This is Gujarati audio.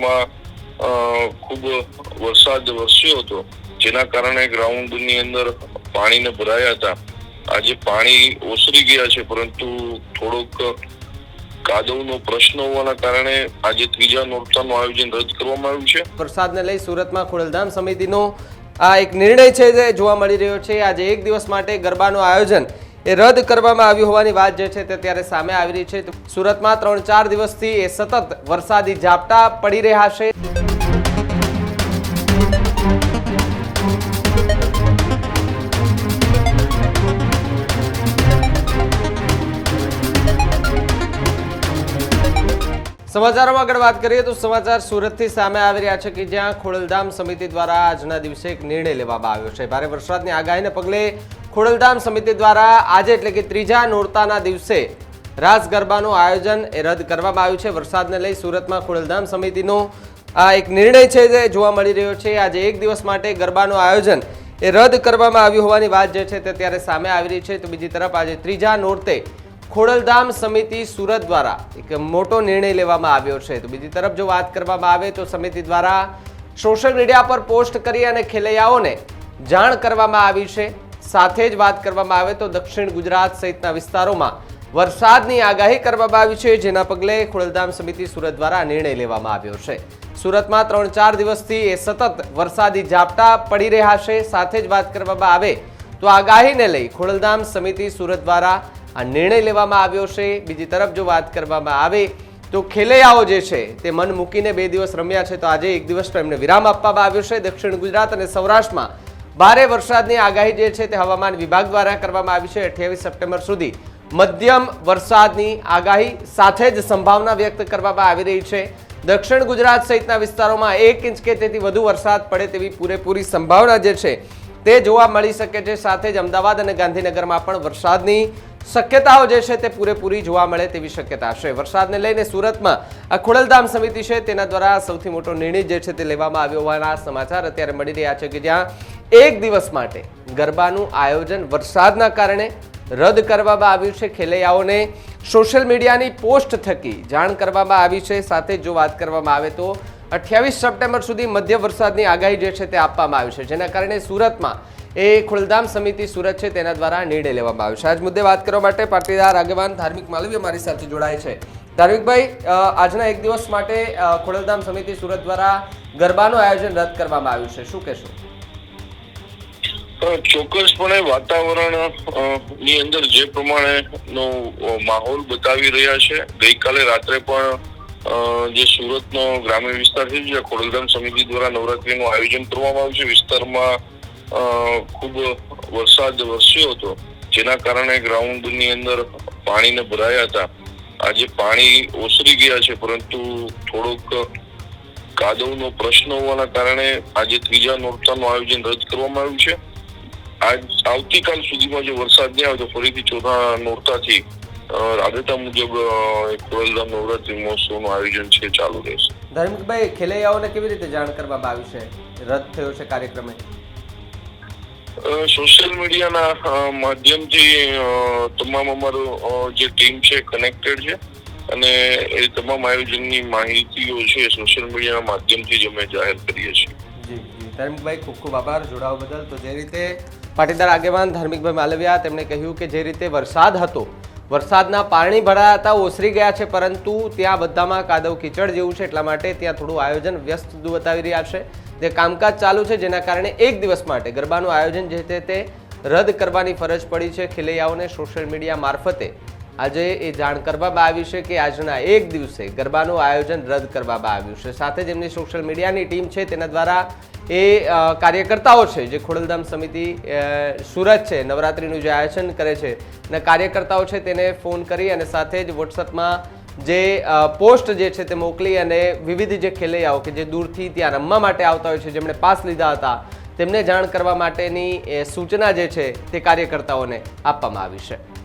વિસ્તારમાં ખૂબ વરસાદ વરસ્યો હતો, જેના કારણે ગ્રાઉન્ડની અંદર પાણીને ભરાયા હતા. આજે પાણી ઓસરી ગયા છે, પરંતુ થોડોક કાદવનો પ્રશ્ન હોવાના કારણે આજે ત્રીજા નોરતાનું આયોજન રદ કરવામાં આવ્યું છે. વરસાદને લઈ સુરતમાં ખોડલધામ સમિતિનો આ એક નિર્ણય છે જે જોવા મળી રહ્યો છે. આજે એક દિવસ માટે ગરબાનું આયોજન એ રદ કરવામાં આવ્યું હોવાની વાત જે છે તે ત્યારે સામે આવી રહી છે. સુરતમાં ત્રણ ચાર દિવસથી એ સતત વરસાદી ઝાપટા પડી રહ્યા છે. સમાચારોમાં આગળ વાત કરીએ તો સમાચાર સુરતથી સામે આવી રહ્યા છે કે જ્યાં ખોડલધામ સમિતિ દ્વારા આજના દિવસે એક નિર્ણય લેવામાં આવ્યો છે. ભારે વરસાદની આગાહીને પગલે ખોડલધામ સમિતિ દ્વારા આજે એટલે કે ત્રીજા નોરતાના દિવસે રાસ ગરબાનું આયોજન એ રદ કરવામાં આવ્યું છે. વરસાદને લઈ સુરતમાં ખોડલધામ સમિતિનો, આ એક નિર્ણય છે જે જોવા મળી રહ્યો છે. આજે એક દિવસ માટે ગરબાનું આયોજન એ રદ કરવામાં આવ્યું હોવાની વાત જે છે તે ત્યારે સામે આવી રહી છે. તો બીજી તરફ આજે ત્રીજા નોરતે ખોડલધામ સમિતિ સુરત દ્વારા એક મોટો નિર્ણય લેવામાં આવ્યો છે. તો બીજી તરફ જો વાત કરવામાં આવે તો સમિતિ દ્વારા સોશિયલ મીડિયા પર પોસ્ટ કરી અને ખેલૈયાઓને જાણ કરવામાં આવી છે. સાથે જ વાત કરવામાં આવે તો દક્ષિણ ગુજરાત સહિતના વિસ્તારોમાં વરસાદની આગાહી કરવામાં આવી છે, જેના પગલે ખોડલધામ સમિતિ સુરત દ્વારા નિર્ણય લેવામાં આવ્યો છે. સુરતમાં ત્રણ ચાર દિવસથી એ સતત વરસાદી ઝાપટા પડી રહ્યા છે. સાથે જ વાત કરવામાં આવે તો આગાહીને લઈ ખોડલધામ સમિતિ સુરત દ્વારા આ નિર્ણય લેવામાં આવ્યો છે. બીજી તરફ જો વાત કરવામાં આવે તો ખેલૈયાઓ જે છે, તે મન મૂકીને બે દિવસ રમ્યા છે. તો આજે એક દિવસનો એમને વિરામ આપવામાં આવ્યો છે. દક્ષિણ ગુજરાત અને સૌરાષ્ટ્રમાં ભારે વરસાદની આગાહી જે છે તે હવામાન વિભાગ દ્વારા કરવામાં આવી છે. અઠ્યાવીસ સપ્ટેમ્બર સુધી મધ્યમ વરસાદની આગાહી સાથે જ સંભાવના વ્યક્ત કરવામાં આવી રહી છે. દક્ષિણ ગુજરાત સહિતના વિસ્તારોમાં એક ઇંચ કે તેથી વધુ વરસાદ પડે તેવી પૂરેપૂરી સંભાવના જે છે તે જોવા મળી શકે છે. સાથે જ અમદાવાદ અને ગાંધીનગરમાં પણ વરસાદની શક્યતાઓ જે છે તે પૂરેપૂરી જોવા મળે તેવી શક્યતા છે. વરસાદને લઈને સુરતમાં ખોડલધામ સમિતિ છે તેના દ્વારા સૌથી મોટો નિર્ણય જે છે તે લેવામાં આવ્યો હોવાના સમાચાર અત્યારે મળી રહ્યા છે કે જ્યાં એક દિવસ માટે ગરબાનું આયોજન વરસાદના કારણે રદ કરવામાં આવ્યું છે. ખેલૈયાઓને સોશિયલ મીડિયાની પોસ્ટ થકી જાણ કરવામાં આવી છે. સાથે જો વાત કરવામાં આવે તો અઠ્યાવીસ સપ્ટેમ્બર સુધી મધ્ય વરસાદની આગાહી જે છે તે આપવામાં આવી છે, જેના કારણે સુરતમાં એ ખુલધામ સમિતિ સુરત છે તેના દ્વારા નિર્ણય લેવામાં આવ્યો છે. આજ મુદ્દે વાત કરવા માટે પાટીદાર આગેવાન ધાર્મિક માલવીય મારી સાથે જોડાય છે. ધાર્મિકભાઈ આજના એક દિવસ માટે ખુલધામ સમિતિ સુરત દ્વારા ગરબાનું આયોજન રદ કરવામાં આવ્યું છે. શું કહેશો? ચોક્કસપણે વાતાવરણની અંદર જે પ્રમાણેનો માહોલ બતાવી રહ્યા છે. ગઈકાલે રાત્રે પણ જે સુરતનો ગ્રામ્ય વિસ્તાર છે જે ખોડલધામ સમિતિ દ્વારા નવરાત્રીનું આયોજન કરવામાં આવ્યું છે, વિસ્તારમાં ખૂબ વરસાદ વરસ્યો હતો, જેના કારણે ગ્રાઉન્ડની અંદર પાણીને ભરાયા હતા. આજે પાણી ઓસરી ગયા છે, પરંતુ થોડોક કાદવનો પ્રશ્ન હોવાના કારણે આજે ત્રીજા નોરતાનું આયોજન રદ કરવામાં આવ્યું છે. આજ આવતીકાલ સુધીમાં જો વરસાદ નહીં આવે તો ફરીથી ચોથા નોરતાથી રાબેતા મુજબ એક ખોડલધામ નવરાત્રી મહોત્સવનું આયોજન છે ચાલુ રહેશે. ધાર્મિકભાઈ ખેલૈયાઓને કેવી રીતે જાણ કરવામાં આવી છે? રદ થયો છે કાર્યક્રમે? સોશિયલ મીડિયાના માધ્યમથી તમામ અમારું જે ટીમ છે કનેક્ટેડ છે અને એ તમામ આયોજનની માહિતીઓ છે સોશિયલ મીડિયાના માધ્યમથી જ અમે જાહેર કરીએ છીએ. જી જી. ધાર્મિકભાઈ ખૂબ ખૂબ આભાર જોડાવા બદલ. તો જે રીતે પાટીદાર આગેવાન ધાર્મિકભાઈ માલવિયા તેમણે કહ્યું કે જે રીતે વરસાદ હતો વરસાદના પાણી ભરાયા હતા, ઓસરી ગયા છે, પરંતુ ત્યાં બધામાં કાદવ કીચડ જેવું છે, એટલા માટે ત્યાં થોડું આયોજન વ્યસ્ત બતાવી રહ્યા છે. જે કામકાજ ચાલુ છે, જેના કારણે એક દિવસ માટે ગરબાનું આયોજન જે તે રદ કરવાની ફરજ પડી છે. ખેલૈયાઓને સોશિયલ મીડિયા મારફતે આજે એ જાણ કરવામાં આવી છે કે આજના એક દિવસે ગરબાનું આયોજન રદ કરવામાં આવ્યું છે. સાથે જ એમની સોશિયલ મીડિયાની ટીમ છે, તેના દ્વારા એ કાર્યકર્તાઓ છે, જે ખોડલધામ સમિતિ સુરત છે, નવરાત્રિનું જે આયોજન કરે છે અને કાર્યકર્તાઓ છે તેને ફોન કરી અને સાથે જ વોટ્સઅપમાં જે પોસ્ટ જે છે તે મોકલી અને વિવિધ જે ખેલૈયાઓ કે જે દૂરથી ત્યાં રમવા માટે આવતા હોય છે, જેમણે પાસ લીધા હતા, તેમને જાણ કરવા માટેની સૂચના જે છે તે કાર્યકર્તાઓને આપવામાં આવી છે.